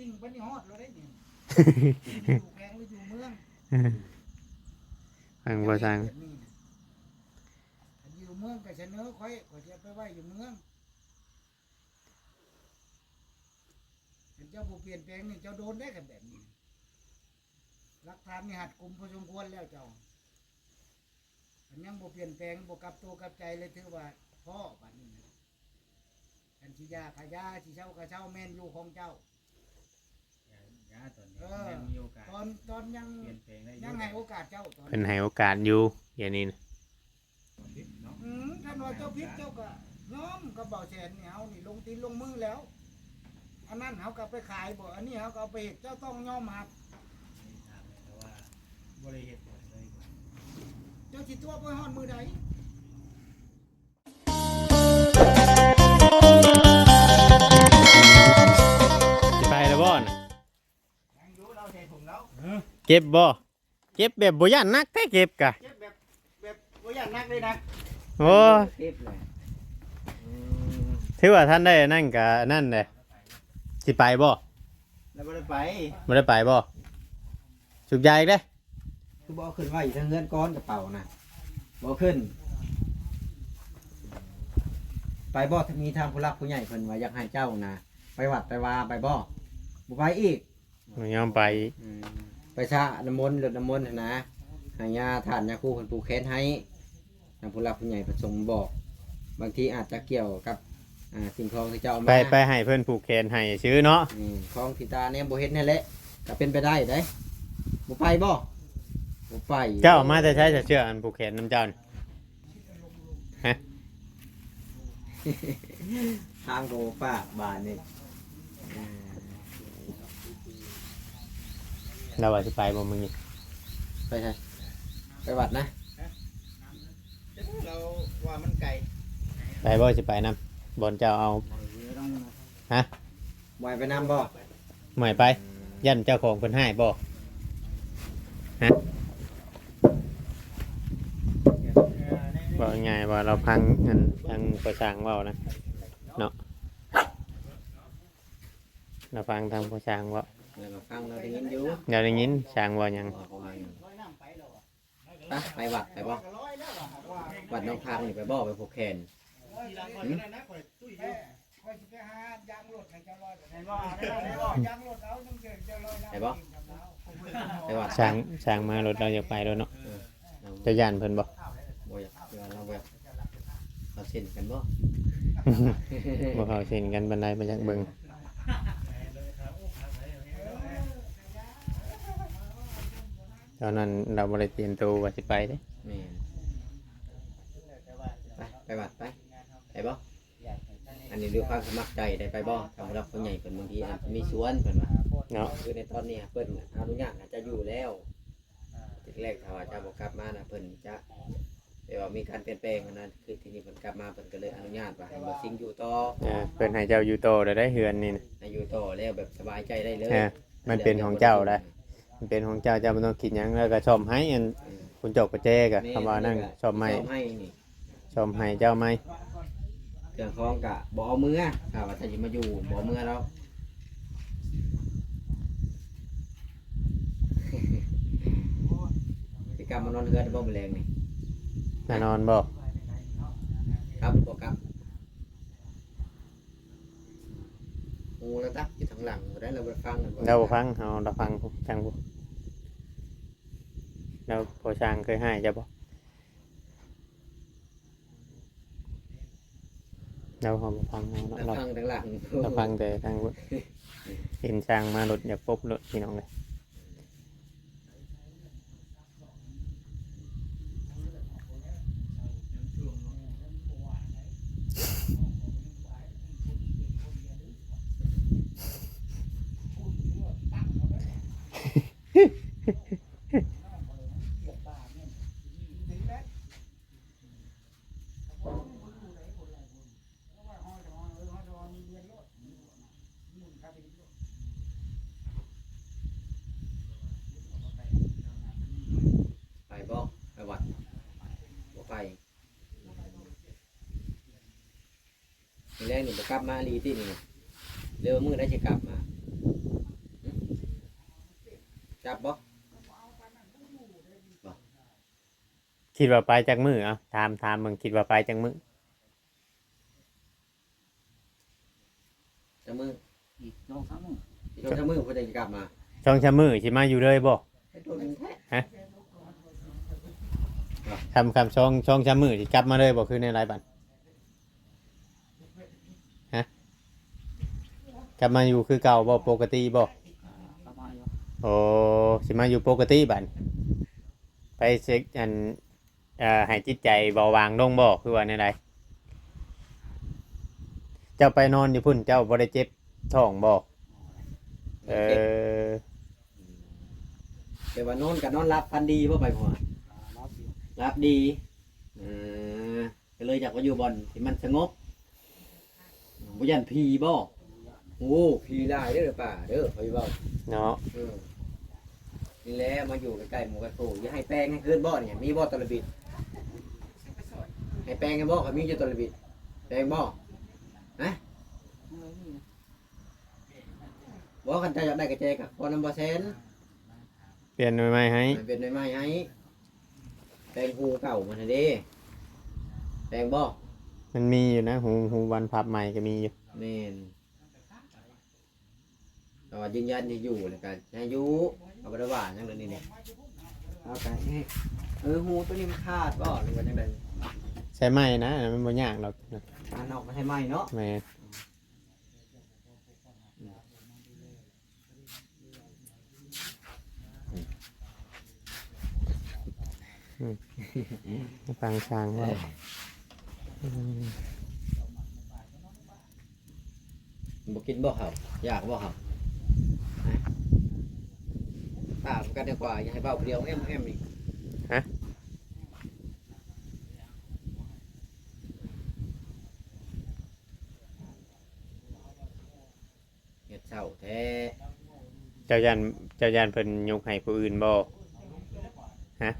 ปิ้งปนนี้ฮอดแล้วได้นี่อยู่แพงหรืออยู่เมืองฟังบ่สั่งอยู่เมืองก็เสนอค่อยข่อยจะไปไหวอยู่เมืองเจ้าบ่เปลี่ยนแปลงนี่เจ้าโดนได้กันแบบนี้หลักฐานนี่หัดกลุ่มพอสมควรแล้วเจ้าอันยังบ่เปลี่ยนแปลงบ่กลับตัวกลับใจเลยถือว่าพ่อบัดนี้อันสิยาขายาสิเช่าก็เช่าแม่นอยู่ของเจ้า ยาตอนนี้เออยังมีโอกาสตอนตอนยังเปลี่ยนแปลงได้อยังให้โอกาสเจ้าตอนเพิ่นให้โอกาสอยู่อย่างนี้นะเนาะอืมท่านว่าเจ้าพิษเจ้าก็น้อมก็เบาแสนเนี่ยเฮานี่ลงตีนลงมือแล้ว อันนั้นเฮาก็ไปขายบ่อันนี้เฮาก็เอาไปเฮ็ดเจ้าต้องยอมรับไม่ถามเลยแต่ว่าบริเหตุเลยเจ้าสิตัวไปฮอดมือใด เก็บบ่เก็บแบบบ่ย่านนักแท้เก็บกะเจ็บแบบแบบบ่อยากนักเลยนะโอ้ยเก็บเลยถือว่าท่านได้นั่นกะนั่นแหละสิไปบ่แล้วบ่ได้ไปบ่ได้ไปบ่สุกยาอีกเด้อคือบ่เอาขึ้นไว้ทั้งเงินก้อนกระเป๋านะบ่เอาขึ้น ไปบ่ถ้ามีทางผู้รักผู้ใหญ่เพิ่นว่าอยากให้เจ้านะไปวัดไปวาไปบ่บ่ไปอีกบ่ยอมไปไป ชะน้ำมนต์หรือน้ำมนต์น่ะนะให้ยาทานยาคูเพิ่นปลูกแขนให้ทางผู้รักผู้ใหญ่ประสงค์บอก บางทีอาจจะเกี่ยวกับอ่าสิ่งของที่เจ้าเอามาไปไปให้เพิ่นผูกแขนให้ซื้อเนาะอืมของที่ตาเนี่ยบ่เฮ็ดนั่นแหละก็เป็นไปได้เด้บ่ไปบ่บ่ไปเจ้าเอามาแต่ใช้จะเชื่ออันผูกแขนน้ำเจ้านี่ทางโกปากบานนี่อ่า เราว่าสิไปบ่มึงนี่ไปไทยไปวัดนะเราว่ามันไกลไปบ่สิไปนํบ่เจ้าเอาต้องบอยไปน้ำบ่หมายไป ยันเจ้าของเพิ่นให้บ่ฮะบอกง่ายๆว่าเราพังเงินทางประชางเว้านะเนาะเราฟังทางประชางเว้า แล้วก็ฟังเราได้ยินอยู่เราได้ยินช่างว่าหยังบอกเขาว่าอย่างร้อยน้ำไปแล้วอะไปไปวัดไปบ่ก็ร้อยแล้วอะว่าวัดน้องพังนี่ไปบ่ไปผูกแขนร้อยแล้วแม่ค่อยสิไปหายางรถให้เจ้าร้อยเห็นบ่ได้บ่ยางรถเอาต้องเจอเจ้าร้อยน้ำไปบ่ไปวัดช่างช่างมารถเราจะไปแล้วเนาะเราจะย่านเพิ่นบ่บ่อยากเวลาเราแบบเราเส้นกันบ่ บ่เข้าเช่นกันบันไดมาจากเบิ่ง ตอนนั้นเราบ่ได้เตรียมตัวว่าสิไปเด้แม่นไปไปวัดไปไปบ่อันนี้ด้วยความสมัครใจได้ไปบ่ทางผู้รับผู้ใหญ่เพิ่นบางทีอาจจะมีสวนเพิ่นว่าเนาะคือในตอนนี้เพิ่นอนุญาตอาจจะอยู่แล้วทีแรกถ้าว่าจะบอกกลับมานะเพิ่นจะแต่ว่ามีการเปลี่ยนแปลงอันนั้นคือทีนี้เพิ่นกลับมาเพิ่นก็เลยอนุญาตว่าให้บ่ซิงอยู่ต่ออ่าเพิ่นให้เจ้าอยู่โตได้ได้เฮือนนี่นะให้อยู่ต่อแล้วแบบสบายใจได้เลย อ่ามันเป็นของเจ้าได้ มันเป็นของเจ้าเจ้าบ่ต้องคิดหยังแล้วก็ชอมให้อันคุณจกประแจกะคำว่านั่นชอมให้ชอบให้นี่ชอมให้เจ้าไหมเครื่องของกะบ่เอามือถ้าว่าจะมาอยู่บ่เอามือแล้ว สิกรรมมานอนเฮือนบ่แมลงนี่แน่นอนบ่ครับบ่ครับงูแล้วตักอยู่ทางหลังบ่ได้เราไปฟังกันเราบ่ฟังเอาเราฟังทางผู้ เราพอช่างเคยให้เจ้าบ่เราเอาบ่ฟังเอาเนาะเราเราฟังทางหลังเราฟังแต่ทางผู้เห็นช่างมารถอยากพบรถพี่น้องเลย ไปบ่ไปวัดบ่ไป ทีแรกนี่บ่กลับมาลีที่นี่เร็วมือได้สิกลับมาจับบ่คิดว่าไปจากมือเอะถามถามมึงคิดว่าไปจากมือจับมืออีกสองสามมื้ออีกจับมือเพิ่นจะกลับมาช่องชะมือสิมาอยู่เลยบ่ให้โดนแท้คำคำช่องช่องชะมือสิกลับมาเลยบ่คือในรายบัตรฮะ กลับมาอยู่คือเก่าบ่ปกติบ่ประมาณอยู่โอ้สิมาอยู่ปกติบัดไปเช็คอันเอ่อให้จิตใจเบาบางลงบ่คือว่าในใดเจ้าไปนอนอยู่พุ่นเจ้าบ่ได้เจ็บท้องบ่เออแต่ว่านอนกับนอนรับพันดีบ่ไปพ่อรับอยู่รับดีเออก็เลยอยากมาอยู่บ่อนที่มันสงบบ่ยันผีบ่ โอ้ผีหลายเด้อป่าเด้อไปเว้าเนาะเออนี่แหละมาอยู่ใกล้ๆหมู่กระโถอย่าให้แป้งให้คืนบ่เนี่ยมีบ่ตะระบิดให้แป้งให้บ่เขามีอยู่ตะระบิดแป้งบ่ฮะไม่มีนะบ่คันเจะอยากได้กระแจกะพอนำบ่แสนเปลี่ยนหน่วยไม้ให้มันเป็นไม้ไม้ให้แป้งหูเก่ามันน่ะเด้แป้งบ่มันมีอยู่นะหูหูวันพับใหม่ก็มีอยู่แม่น แต่ว่ายืนยันที่อยู่แล้วกันให้อยู่เอาบ่ได้ว่าจังเลยนี่เนี่ยเอาไปให้เออหูตัวนี้มันขาดบ่หรือว่าจังไดใช้ไม้นะอันนั้นมันบ่ยากหรอกนะอันออกมาให้ไหมเนาะแม่อืมฟังช้างว่าอืมบ่กินบ่ครับอยากบ่ครับ ฮะป้ากันดีกว่าอย่าให้เบ้าผู้เดียวแอมแอมอีกเฮ็ดเศร้าแท้เจ้ายันเจ้ายันเพิ่นยกให้ผู้อื่นบ่ฮะ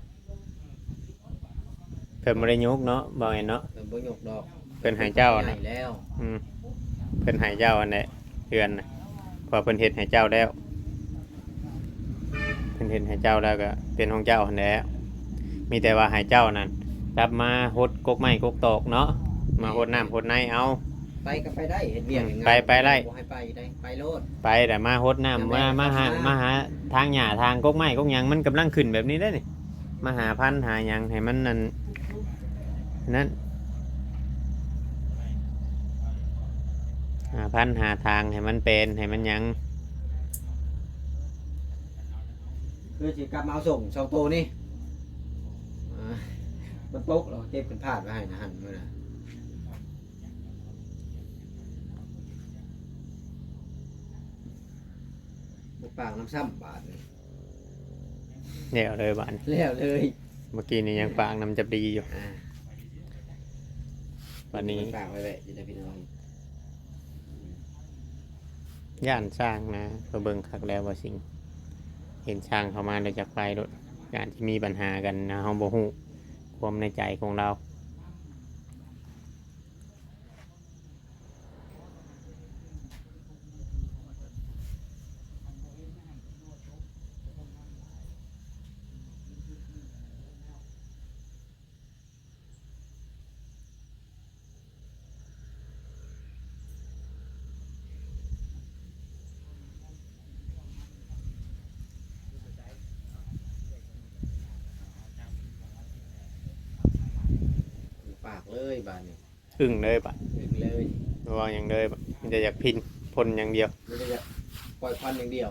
เพิ่นบ่ได้ยกเนาะบ่แม่นเนาะเพิ่นบ่ยกดอกเพิ่นให้เจ้าใหน่ะญ่แล้ว อืมเพิ่นให้เจ้าอันนี้เดือนน่ะเพอเพิ่นเฮ็ดให้เจ้าแล้วเพิ่นเฮ็ดให้เจ้าแล้วก็เป็นของเจ้าหันแหล้วมีแต่ว่าให้เจ้านั่นกลับมาหดกกไม้กกตอกเนาะมาหดน้ำหดในเอา ไปก็ไปได้เฮ็ดเวียกอย่างไปไปได้บ่ให้ไปได้ไปโลด ไปแต่มาหดน้ำแม่มามาหาครับ มาหาทางหญ้าทางกกไม้กกหยังมันกำลังขึ้นแบบนี้ได้อนี่มาหาพันธุ์หาหยังให้มันนั่นนั่น หาพันธุ์หาทางให้มันเป็นให้มันหยังคือสิกลับมาเอาส่งสองตัวนี่อ่ามันตกเราเจ็บเป็นพลาดไว้ให้นะหันมื้อน่ะบ่ปากน้ำซ้ำบาดนี่เดี๋ยวเลยบ้านแล้วเลยเมื่อกี้นี่ยังฟางน้ำจะดีอยู่อ่าวันนี้ฝากไว้แหละจะได้พี่น้อง ย่านสร้างนะก็เบิ่งคักแล้วว่าสิ่ง เห็นช้างเข้ามาเลยจากไปรถการที่มีปัญหากันนะเฮาบ่ฮู้ความในใจของเรา ฝากเลยบาดนี้ อึ้งเลยปะถึงเลยระวังอย่างเลยปะมันจะอยากพินพลอย่างเดียว ไม่ได้จะปล่อยควันอย่างเดียว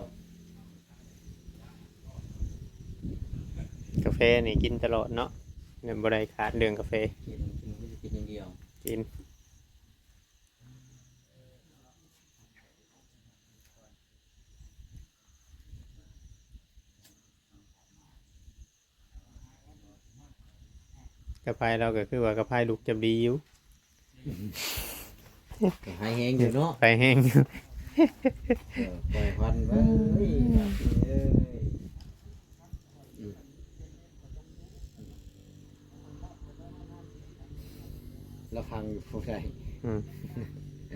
กาแฟนี่กินตลอดเนาะเนี่ยบ่ได้ขาดเรื่องกาแฟกินกินไม่ได้กินอย่างเดียวกินกระเพายเราก็คือว่ากระเพายลูกจะดีอยู่ ก็ให้แห้งอยู่เนาะไปแห้งอยู่เออปล่อยควันเบ้ยบาดนี้เอ้ยอืมเราฟังอยู่ผู้ใด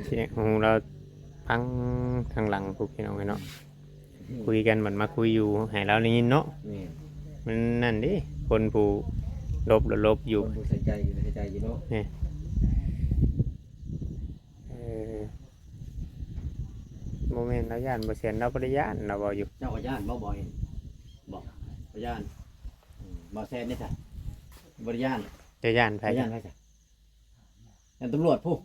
เสียงของเราพังทางหลังพวกพี่น้องไว้เนาะคุยกันมันมาคุยอยู่ให้เราได้ยินเนาะแม่นมันนั่นดิคนผู้ลบหรือลบอยู่คนผู้ใส่ใจอยู่ใส่ใจอยู่เนาะเออโม เมนต์เราย่านบ่เสียนเราบ่ได้ย่านเราบ่อยู่เจ้าก็ย่านบ่บ่อยบอกบ่ย่านอืมบ่แซ่นนี่จ้ะบ่ได้ย่านจะย่านไผบ่ย่านไผจ้ะย่านตำรวจผู้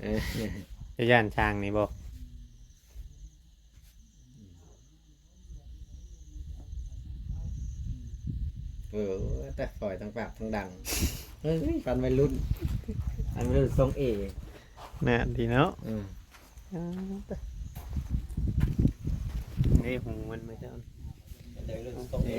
เออจะย่านช้างนี่บ่เออแต่ฝอยทั้งปากทั้งดังเฮ้ยฟันวัยรุ่นฟันวัยรุ่นทรงเอ น่ะดีเนาะอืมนี่หูมันไม่ใช่เดี๋ยวรุ่นทรงเอ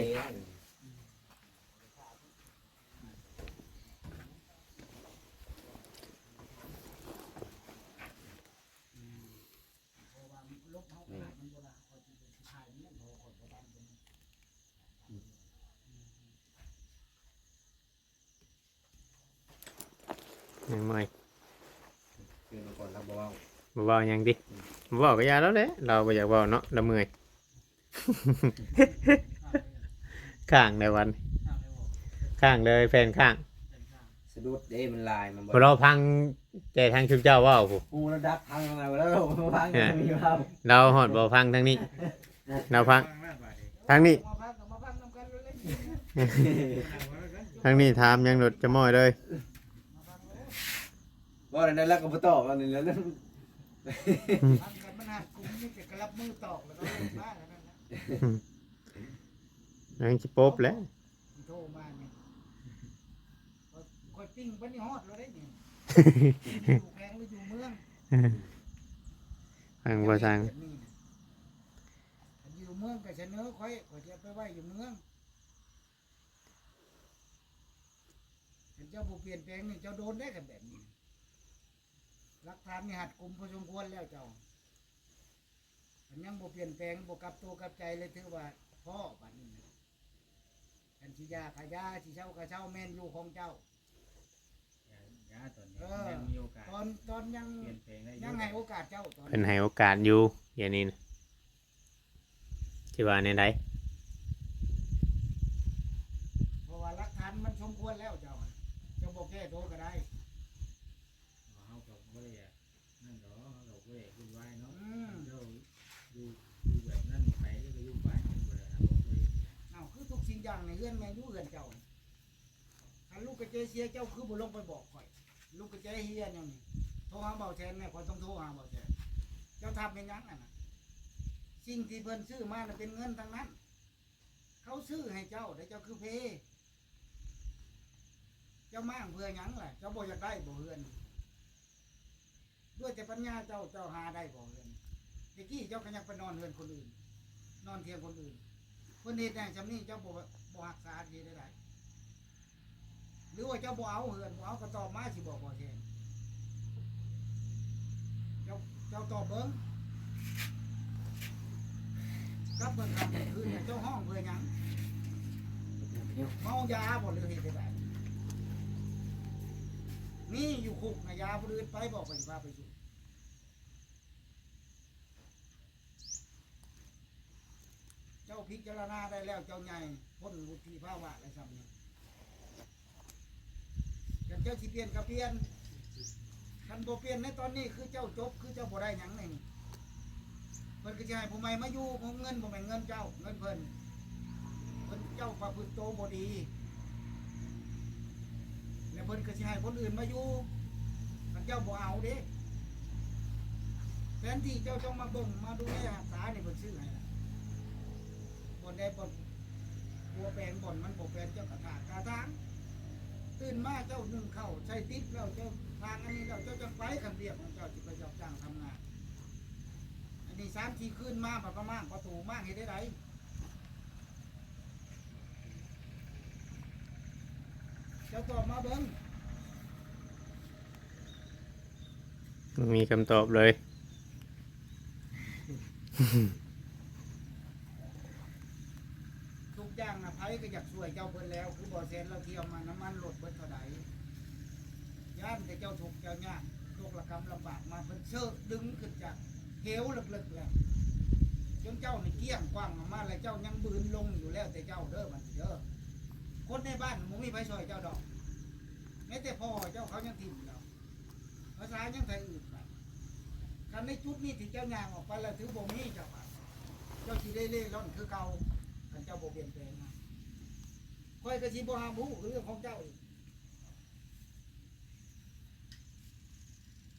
ยังไม่ คือก่อนเราบอกว่า บ่ เว้าหยังดิบ่เว้าก็อย่าแล้วแหละเราบ่อยากเว้าเนาะเราเมื่อย ข้างในวัน ข้างเลยแฟนข้างสะดุดเด้มันลายมันพอเราพังใจทางชุบเจ้าเว้าผู้ กูระดับพังอะไรวะแล้วเราพังมีภาพเราหอดบ่พังทางนี้ เราพังฟังแล้วบาดนี้ทางนี้มาพักกับมาพักนำกันเลยนั่งไว้แล้วกันทางนี้ถามยังหลุดจะม้อยเลย ว่าในนั้นแล้วก็บ่ตอบอันนี้แล้วนั่นพักกัน มันหักกลุ่มนี่จะกระลับมือตอกแล้วก็ลงมาแล้วนั่นนะยังสิโป๊บแล้วมันโทรมาเนี่ยคอยปิ้งปันนี่ฮอดเราได้เนี่ยอยู่แพงหรืออยู่เมืองฟังบ่สั่งแบบนี้นะอันอยู่เมืองก็เสนอค่อยค่อยจะไปไว้อยู่เมืองเห็นเจ้าผู้เปลี่ยนแปลงนี่เจ้าโดนได้กันแบบนี้ หลักฐานนี่หัดกลุ่มพอสมควรแล้วเจ้าอันยังบ่เปลี่ยนแปลงบ่กลับตัวกลับใจเลยถือว่าพ่อบัดนี้นะกันสิยาขายาสิเช่ากะเช่าแม่นอยู่ของเจ้า ยาตอนนี้เออ ยังมีโอกาสตอนตอนยังเปลี่ยนแปลงได้อยังให้โอกาสเจ้าตอนเพิ่นให้โอกาสอยู่อย่างนี้นะที่ว่าในใดเพราะว่าหลักฐานมันสมควรแล้วเจ้าเจ้าบอกแก้ตัวก็ได้ เฮาก็บ่ได้อะนั่นดอกเฮาก็บ่ได้วุ่นวายเนาะ อืม เจ้าดูดูแบบนั้นไปก็อยู่ไปบ่ได้นะบ่เคย เอาคือทุกสิ่งอย่างในเอื้อนแม่นอยู่เอื้อนเจ้าถ้าลู กกระเจเสียเจ้าคือบ่ลงไปบอกข่อย ลูกกระเจเฮียเนี่นี่โทรหาเบาแทนแม่ข่อยต้องโทรหาเบาแทนเจ้าทำเป็นหยังอะนะสิ่งที่เพิ่นซื้อมาน่ะเป็นเงินทั้งนั้น เขาซื้อให้เจ้าแต่เจ้าคือเพ เจ้ามั่างเพื่อหยังล่ะเจ้าบ่อยากได้บ่เฮือนด้วยแต่ปัญญาเจ้าเจ้าหาได้บ่เฮือนตะกี้เจ้าก็ยังไปนอนเฮือนคนอื่น นอนเทียงคนอื่นคนเฮ็ดได้จำนี้เจ้าบ่บ่รักษาดีได้ไดห รือว่าเจ้าบ่เอาเฮือนบ่เอาก็ตอบมาสิบอกบ่แทนเจ้าเจ้าตอบเบิ่งกับเบิ่งคำคืนเนี่ยเจ้าห้องเพื่อหยังเมายาบ่หรือเฮ็ดได้ไดนี่อยู่คุกนะยาผู้อื่นไปบอกไปสิพาไปสู่เจ้าพิจารณาได้แล้วเจ้าใหญ่พ้นวุฒิภาวะอะไรซ้ำเนี่ยกันเจ้าสิเปลี่ยนก็เปลี่ยนคันบ่เปลี่ยนในตอนนี้คือเจ้าจบคือเจ้าบ่ได้หยังในนี่เพิ่นก็จะให้ผู้ใหม่มาอยู่ของเงินบ่แม่นเงินเจ้า เงินเพิ่นเพิ่นเจ้าประพฤติโตบ่ดีแล้วเพิ่นก็สิให้คนอื่นมาอยู่คันเจ้าบ่เอาเด้แทนที่เจ้าต้องมาเบิ่งมาดูแลรักษานี่เพิ่นซื้อให้ล่ะบนได้บนบัวแปลงบนมันบกแปลงเจ้ากระถางกระถาง ตื่นมาเจ้านึ่งเข้าใช้ติ๊บแล้วเจ้าทางอันนี้แล้วเจ้าจะไปคันเรียบของเจ้าจะไปจับจ้างทำงาน อันนี้สามทีขึ้นมาแบบประมาณประตูมากเห็นได้ไรเจ้าตอบมาเบิ้งมีคำตอบเลย ทุกอย่างนะไผ ก็อยากช่วยเจ้าเพิ่นแล้วคือบ่อแสนเราเที่ยวมาน้ำมันลดเบิดเท่าใดย่านแต่เจ้าถูกเจ้ายากตกระกำลำบากมาเพิ่นเชิดดึงขึ้นจากเหวลึกๆแล้วจนเจ้าในเกลี้ยงกว้างออกมาแล้วเจ้ายังบืนลงอยู่แล้วแต่เจ้าเด้อมันเด้อคนในบ้านมึงมีไผช่วยเจ้าดอกแม้แต่พ่อเจ้าเขายังถิ่มเราภาษายังไทยอื่นไปคันในจุดนี้ที่เจ้ายางออกไปแล้วถือบ่มีเจ้าค่ะเจ้าสิได้เล่ร่อนคือเก่าคันเจ้าบ่เปลี่ยนแปลงน ค่อยก็สิบ่หามหูคือเรื่องของเจ้าอีก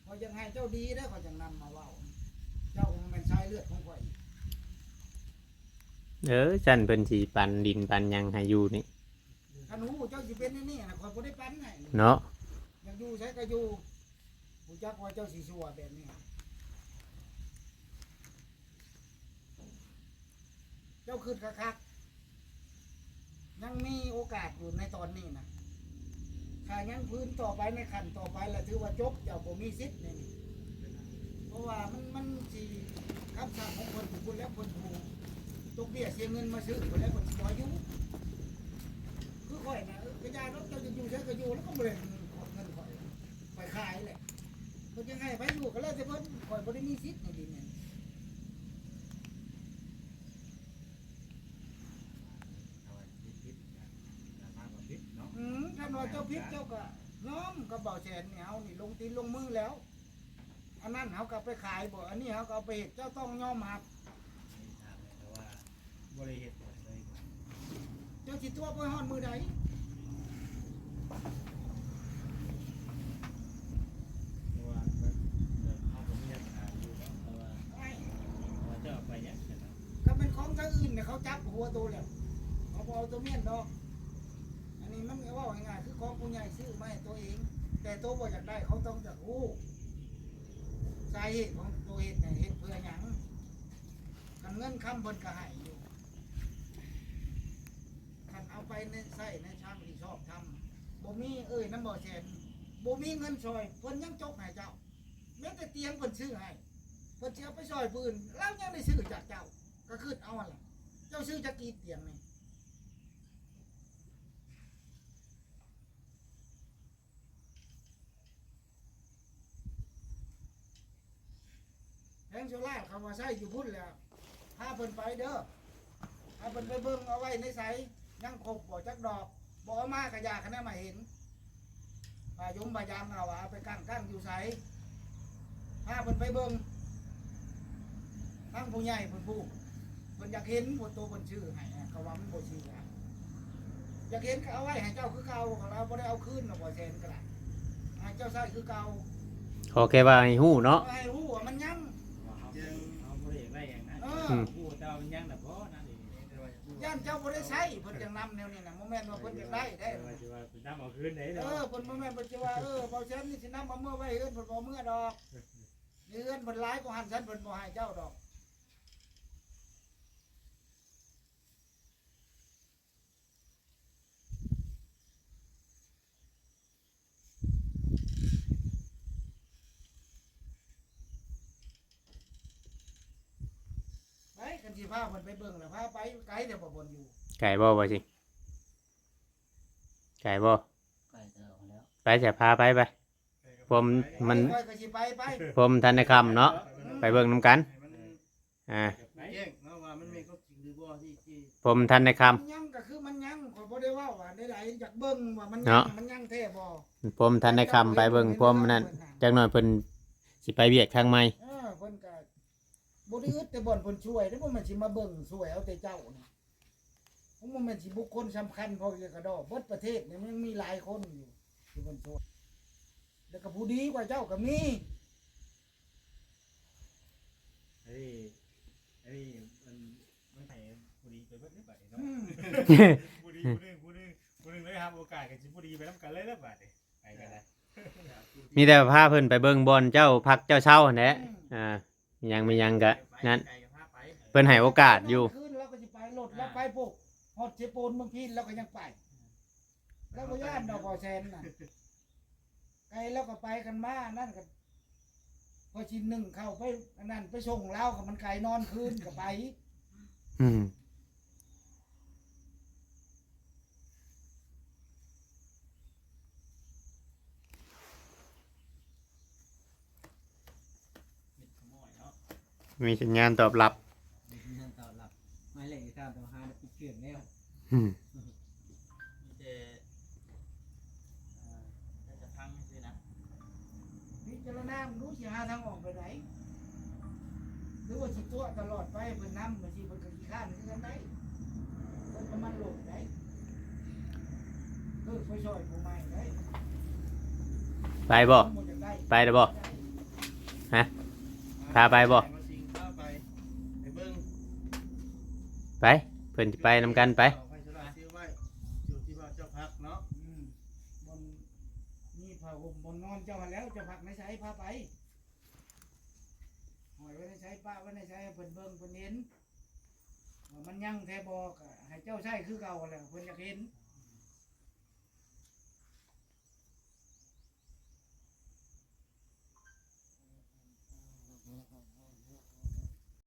คอยยังให้เจ้าดีได้อคอยจังนำมาเว้าเจ้ามันเป็นชายเลือดของข่อยเออจันเพิ่นสิปันดินปันหยังให้อยู่นี่ถ้าหนูเจ้าสิเป็นนี่นี่นะข่อยบ่ได้ปันให้เนาะอยากอยู่ใช้ก็อยู่ผู้จักว่าเจ้าสิชั่วแบบนี้เจ้าคืนคักๆ ยังมีโอกาสอยู่ในตอนนี้นะถ้ายังพื้นต่อไปในขั้นต่อไปแล้วถือว่าจบเจ้าบ่มีสิทธิ์นี่เพราะว่ามันมันสิคำสั่งของคนผู้คนแล้วคนผู้ตกเบี้ยเสียเงินมาซื้อคนแล้วคนสิบ่อายุคือข่อยนะกระจายรถเจ้าจะอยู่ใช้ก็อยู่แล้วก็บ่ได้ขอเงินข่อยข่อยขายแหละเพิ่นยังให้ไปอยู่ก็แล้วแต่เพิ่นข่อยบ่ได้มีสิทธิ์ในดินนี่ เอาไว้พิษๆนะนะมากกว่าพิษเนาะ อืมถ้าว่าเจ้าพิษเจ้าก็ น้อมกับเบาแสนเนี่ยเฮานี่ลงตีนลงมือแล้ว อันนั้นเฮาก็เอาไปขายบ่อันนี้เฮาก็เอาไปเฮ็ดเจ้าต้องยอมรับนี่ถามเลยแต่ว่าบริเหตุผลเลยเจ้าสิตัวไปฮอดมือใดเพราะว่ามันเดินเข้าไปเนี่ยอ่าอยู่เนาะแต่ว่าไอ้ว่าเจ้าเอาไปเนี่ยเห็นไหมก็เป็นของทางอื่นเนี่ยเขาจับหัวตัวแล้วเขาบ่เอาตัวเมียนดอกอั นนี้มันก็ว่าง่ายๆคือของผู้ใหญ่ซื้อมาให้ตัวเอง แต่ตัวบ่อยากได้เขาต้องจะรู้สาเหตุของตัวเฮ็ดเนี่ยเฮ็ดเพื่อหยังกันเงินคำเพิ่นก็ให้อยู่คันเอาไปในใส่ในช่างที่ชอบทำบ่มีเอ้ยน้ำบ่อแสนบ่มีเงินซอยเพิ่นยังจกให้เจ้าแม้แต่เตียงเพิ่นซื้อให้เพิ่นสิเอไปซอยปืนแล้วยังได้ซื้อจากเจ้า ก็คือเอาอะไรเจ้าซื้อจากกี่เตียงนี่แพงโซล่า เขามาใช้อยู่พุ่นแล้วพาเพิ่นไปเด้อถ้าเพิ่นไปเบิ่งเอาไว้ในไสยังครบบ่จักดอกบ่เอามากระยาคะแนนมาเห็นป่ายมป่ายามเอาว่าเอาไปกั้งกั้งอยู่ไสถ้าเพิ่นไปเบิ่งทั้งผู้ใหญ่เพิ่นผู้เพิ่นอยากเห็นผู้โตเพิ่นชื่อให้อะเขาว่ามันบ่ชื่ออะอยากเห็นก็เอาไว้ให้เจ้าคือเก่าของเราบ่ได้เอาคืนหรอกบ่แซนก็ได้ให้เจ้าใช้คือเก่าขอแค่ว่าให้ฮู้เนาะให้รู้ว่ามันยัง ว่าเขาเอาบริเหตุได้ อย่างนั้นเออผู้เจ้ามันยังแต่เพราะนั่นเองย่านเจ้าบ่ได้ใช้เพิ่นจังนำแนวนี้น่ะบ่แม่นว่าเพิ่นอยากได้ได้ ว่าจะว่าเป็นน้ำเอาคืนไหนเอเนาะอเพิ่นบ่แม่นเพิ่นสิว่าเออเบาแชนนี่สินำเอาเมื่อไว้เอิ้นเพิ่นบ่เอาเมื่อดอกนี่เอิ้นเพิ่นหลายกว่าหันฉันเพิ่นบ่ให้เจ้าดอก สิพาเพิ่นไปเบิ่งแล้วพาไปไกลแต่บ่บนอยู่ไก่บ่บ่สิไก่บ่ใกล้จะเอาแล้วไปจะพาไปไป ผม มัน ไปก็สิไปไปผมทันได้คำเนาะไปเบิ่งนํกันอ่าแจ้งเนาะว่ามันมีก็จริงหรือบ่ที่ที่ผมทันได้คำมันยังก็คือมันยังข่อยบ่ได้เว้าว่าได้หลายอยากเบิ่งว่ามันยัเนาะงมันยังแท้บ่ผมทันได้คำไปเบิ่งผมนั่นจักหน่อยเพิ่นสิไปเวียกทางใหม่ เออเพิ่นก็ บ่ได้อึดแต่บ่อนเพิ่นช่วยเด้อบ่แม่นสิมาเบิ่งช่วยเอาแต่เจ้านี่ผมบ่แม่นสิบุคคลสำคัญพอจะกระดอกเบิดประเทศเนี่ยมันยังมีหลายคนอยู่ที่เพิ่นช่วยแล้วก็ผู้ดีกว่าเจ้าก็มีไอ้ไอ้มันมันให้ผู้ดีไปเบิดได้บัดนี้เนาะอืมผู้ดีผู้หนึงผู้หนึงผู้หนึงเลยครับโอกาสกับสิผู้ดีไปนํกันเลยแล้วบัดนี้ไปกันนะมีแต่พาเพิ่นไปเบิ่งบอนเจ้าพักเจ้าเช่าหั่นแหละอ่ามีห ยังมีหยังก็นั่นไปกับพาไปเพิ่นให้โอกาสอยู่คืนเราก็สิไปรถแล้วไปปุ๊บฮอดเจโปนเมืองพีนเราก็ยังไป แล้วก็ย่านดอกบ่อแซนน่ะไกลแล้วก็ไปกันมานั่นก็พอชิ้นหนึ่งเข้าไปอันนั่นไปส่งเรากับมันไกลนอนคืนก็ไป อืม มิดขโมยเนาะมีสัญญาณตอบรับงานตอบรับไม่เลยข้ามตัวหาปิดเครื่องแล้วอืมมีแต่เอ่อแต่จะพังสินะพิจารณามึงรู้สิหาทางออกไปไหนหรือว่าสิตัวตลอดไปเพิ่นนำมาสิเพิ่นก็ขี้ข้านคือกันได้เพิ่นก็มันหลบได้เลิกไปช่วยผู้ใหม่ได้ไปบ่บ่จักได้ไปเด้อบ่พาไปบ่สิงพาไปไปเบิ่ง ไปเพิ่นจะไปนำกันไป เอาไฟโซลาร์ซื้อไว้อยู่ที่ว่าเจ้าพักเนาะอืมบนนี่ผ้าห่มบนนอนเจ้าหันแล้วเจะพักไม่ใช้ผ้าไปหอยไว้ในใช้ป้าไว้ในใช้ให้เพิ่นเบิ่งเพิ่นเห็นว่ามันยั่งแท้บอกให้เจ้าใช้คือเก่าแหละเพิ่นอยากเห็น